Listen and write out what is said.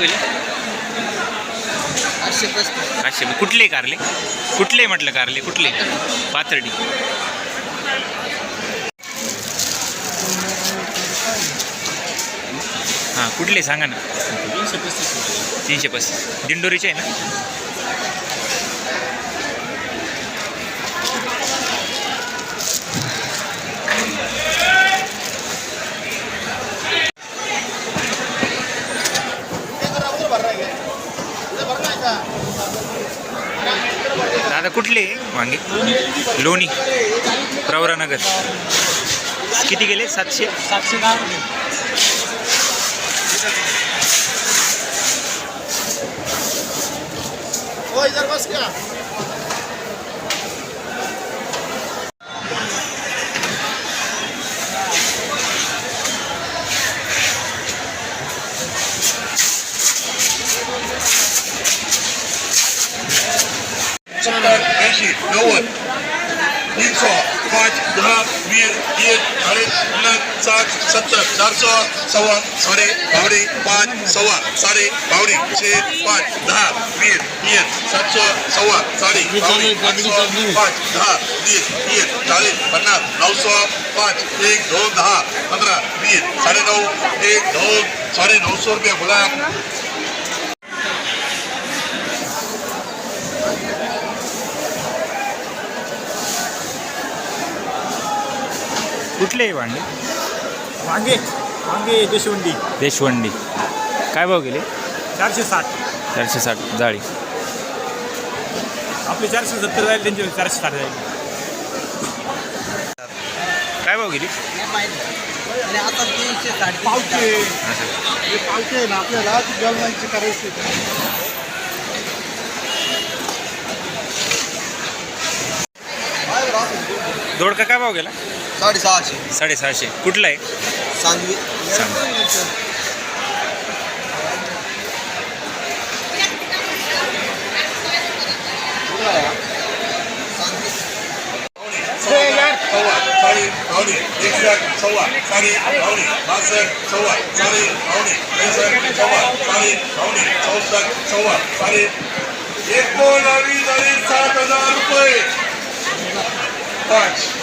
होईल? आठशे पस्तीस कुठले कारले? कुठले म्हटलं कारले? कुठले? पाथर्डी. हां कुठले सांगा ना. तीनशे पस्तीस. तीनशे पस्तीस. दिंडोरीचे आहे ना? दादा कुठले? वांगे. लोणी. प्रवरानगर किती गेले? सातशे? सातशे दहा हो છે નવ્વદ ત્રીસો પાંચ દહ વીર એક અઢીસ નવ સાત સત્તર ચારસો સવા સાડે ભાવડી પાંચ સવા સાડે ભાવડી છે પાંચ દહ વીર એક સાતસો સવા સાડી ભાવડી પાંચસો પાંચ દહ વીસ એક ચાલીસ પચાસ નવસો પાંચ એક દો દહ પંદર વીસ સાડે નવ એક દો સાડે નવસો રૂપિયા બોલાયા नऊशे रुपये बोला कुठले आहे वांगे वांगे वांगे देशवंडी. देशवंडी. काय भाव गेले? चारशे साठ. चारशे साठ जाळी. आपले चारशे सत्तर जाईल त्यांचे चारशे साठ जाईल. काय भाव गेली? आणि आता तीनशे साडे पावते हे पावते आहे ना आपल्याला करायची. दोडका काय भाव गेला साडेसहाशे साडेसहाशे कुठला आहे सांगवी सव्वा साडे All right.